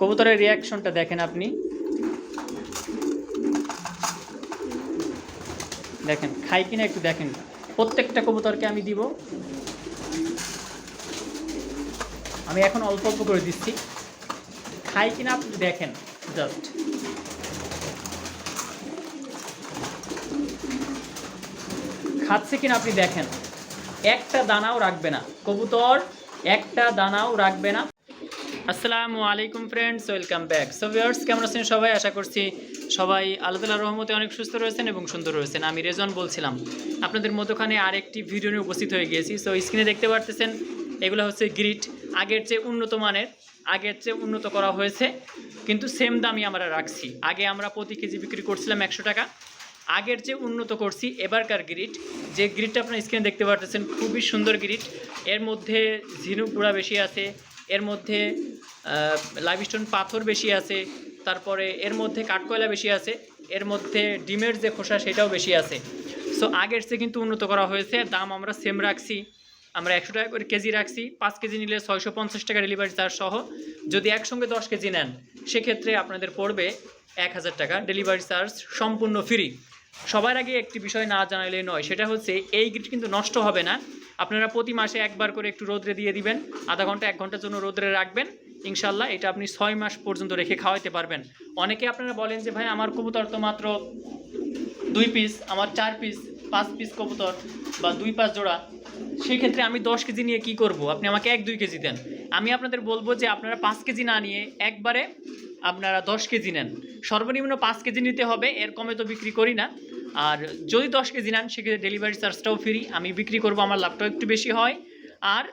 কবুতরের রিয়াকশনটা দেখেন আপনি। দেখেন খাই কিনা একটু দেখেন। প্রত্যেকটা কবুতরকে আমি দিব। আমি এখন অল্প অল্প করে দিচ্ছি। খাই কিনা আপনি দেখেন জাস্ট খাচ্ছে কিনা আপনি দেখেন। একটা দানাও রাখবে না। কবুতর একটা দানাও রাখবে না। আসসালামু আলাইকুম friends welcome back so viewers কেমন আছেন সবাই? আশা করছি সবাই আল্লাহ রহমতে অনেক সুস্থ রয়েছেন এবং সুন্দর রয়েছেন। আমি রেজন বলছিলাম। আপনাদের মধ্যখানে আরেকটি ভিডিও নিয়ে উপস্থিত হয়ে গিয়েছি। সো স্ক্রিনে দেখতে পারতেছেন, এগুলো হচ্ছে গ্রিট আগের চেয়ে উন্নত মানের, আগের চেয়ে উন্নত করা হয়েছে। কিন্তু সেম দামই আমরা রাখছি। আগে আমরা প্রতি কেজি বিক্রি করছিলাম একশো টাকা। আগের যে উন্নত করছি এবারকার গ্রিট যে গ্রিটটা আপনার স্ক্রিনে দেখতে পারতেছেন, খুবই সুন্দর গ্রিট এর মধ্যে ঝিনুক গুঁড়া বেশি আছে এর মধ্যে লাইভস্টোন পাথর বেশি আছে, তারপরে এর মধ্যে কাঠকয়লা বেশি আছে, এর মধ্যে ডিমের যে খোসা সেটাও বেশি আছে। সো আগের চেয়ে কিন্তু উন্নত করা হয়েছে, দাম আমরা সেম রাখছি, আমরা একশো টাকা করে কেজি রাখছি, পাঁচ কেজি নিলে ছয়শো পঞ্চাশ টাকা ডেলিভারি চার্জ সহ, যদি একসঙ্গে দশ কেজি নেন, সেক্ষেত্রে আপনাদের পড়বে এক হাজার টাকা ডেলিভারি চার্জ সম্পূর্ণ ফ্রি সবার আগে একটি বিষয় না জানাইলে নয়, সেটা হচ্ছে এই গ্রিট কিন্তু নষ্ট হবে না। আপনারা প্রতি মাসে একবার করে একটু রোদ্রে দিয়ে দিবেন, আধা ঘণ্টা, এক ঘণ্টার জন্য রোদ্রে রাখবেন। ইনশাল্লাহ এটা আপনি ছয় মাস পর্যন্ত রেখে খাওয়াইতে পারবেন। অনেকে আপনারা বলেন যে, ভাই, আমার কবুতর তো মাত্র দুই পিস আমার চার পিস পাঁচ পিস কবুতর বা দুই পাঁচ জোড়া। সেক্ষেত্রে আমি দশ কেজি নিয়ে কি করব? আপনি আমাকে এক, দুই কেজি দেন। আমি আপনাদের বলব যে, আপনারা পাঁচ কেজি না নিয়ে একবারে আপনারা দশ কেজি নেন। সর্বনিম্ন পাঁচ কেজি নিতে হবে, এর কমে তো বিক্রি করি না। আর যদি দশ কেজি নেন, সেক্ষেত্রে ডেলিভারি চার্জটাও ফ্রি আমি বিক্রি করব, আমার লাভটাও একটু বেশি হয়। আর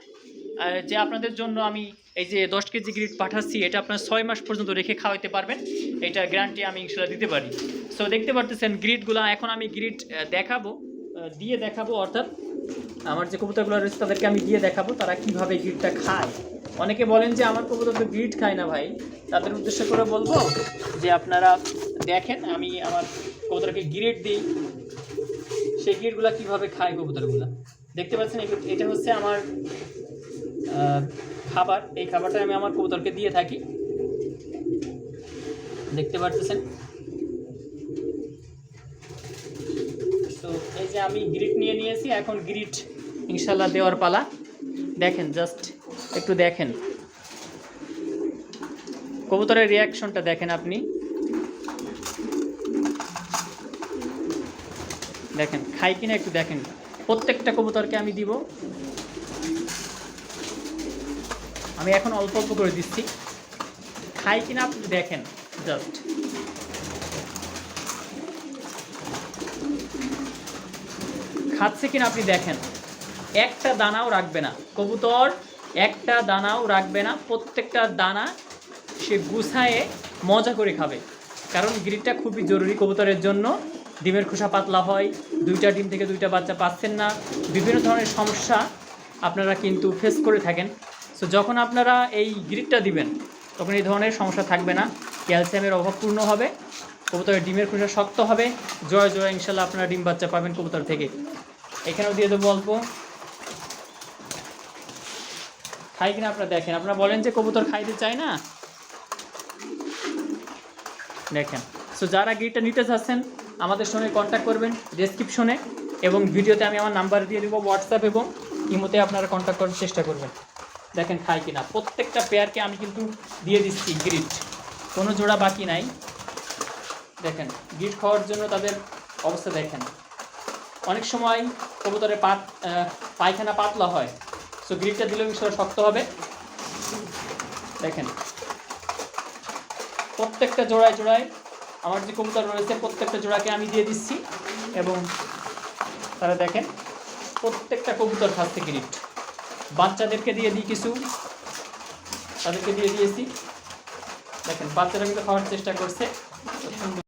যে আপনাদের জন্য আমি এই যে দশ কেজি গ্রিড পাঠাচ্ছি, এটা আপনার ছয় মাস পর্যন্ত রেখে খাওয়াতে পারবেন। এটা গ্যারান্টি আমি ইনশাল্লাহ দিতে পারি। সো দেখতে পারতেছেন গ্রিডগুলো এখন আমি গ্রিড দেখাবো দিয়ে দেখাবো, অর্থাৎ আমার যে কবুতরগুলো রয়েছে তাদেরকে আমি গিয়ে দেখাবো, তারা কীভাবে গ্রিডটা খায়। অনেকে বলেন যে আমার কবুতর তো গ্রিড খায় না ভাই। তাদের উদ্দেশ্য করে বলব যে আপনারা দেখেন, আমি আমার কবুতরকে গ্রিড দিই। সেই গ্রিডগুলো কীভাবে খায় কবুতরগুলো। দেখতে পাচ্ছেন এটা হচ্ছে আমার খাবার। এই খাবারটা আমি আমার কবুতরকে দিয়ে থাকি। দেখতে পারতেছেন তো এই যে আমি গ্রিট নিয়ে নিয়েছি, এখন গ্রিট ইনশাল্লাহ দেওয়ার পালা। দেখেন জাস্ট একটু দেখেন। কবুতরের রিয়াকশনটা দেখেন আপনি। দেখেন, খাই কিনা একটু দেখেন। প্রত্যেকটা কবুতরকে আমি দিব। আমি এখন অল্প অল্প করে দিচ্ছি। খাই কিনা আপনি দেখেন জাস্ট খাচ্ছে কিনা আপনি দেখেন। একটা দানাও রাখবে না। কবুতর একটা দানাও রাখবে না। প্রত্যেকটা দানা সে গুছায়ে মজা করে খাবে। কারণ গ্রিডটা খুবই জরুরি কবুতরের জন্য। ডিমের খোসা পাতলা হয়। দুইটা ডিম থেকে দুইটা বাচ্চা পাচ্ছেন না। বিভিন্ন ধরনের সমস্যা আপনারা কিন্তু ফেস করে থাকেন। সো যখন আপনারা এই গ্রিডটা দিবেন, তখন এই ধরনের সমস্যা থাকবে না। ক্যালসিয়ামের অভাব পূর্ণ হবে। কবুতরের ডিমের খোসা শক্ত হবে। জয় জয় ইনশাল্লাহ আপনারা ডিম বাচ্চা পাবেন কবুতর থেকে। এখানেও দিয়ে দেবো অল্প। খাই কিনা আপনারা দেখেন। আপনারা বলেন যে কবুতর খাইতে চায় না। দেখেন। সো যারা গিটটা নিতে চাচ্ছেন, আমাদের সঙ্গে কন্ট্যাক্ট করবেন ডেসক্রিপশনে এবং ভিডিওতে আমি আমার নাম্বার দিয়ে দেবো হোয়াটসঅ্যাপ এবং ইমোতে আপনারা কন্ট্যাক্ট করার চেষ্টা করবেন। দেখেন খাই কিনা। প্রত্যেকটা পেয়ারকে আমি কিন্তু দিয়ে দিচ্ছি গ্রিট কোনো জোড়া বাকি নাই। দেখেন গিট খাওয়ার জন্য তাদের অবস্থা দেখেন। অনেক সময় কবুতরের পাত পায়খানা পাতলা হয় সো গ্রিপটা দিলেও ইনশাল্লাহ শক্ত হবে। দেখেন, প্রত্যেকটা জোড়ায় জোড়ায় আমার যে কবুতর রয়েছে, প্রত্যেকটা জোড়াকে আমি দিয়ে দিচ্ছি এবং তারা দেখেন, প্রত্যেকটা কবুতর খাচ্ছে গ্রিট বাচ্চাদেরকে দিয়ে দিই কিছু, তাদেরকে দিয়ে দিয়েছি। দেখেন, বাচ্চারা কিন্তু খাওয়ার চেষ্টা করছে।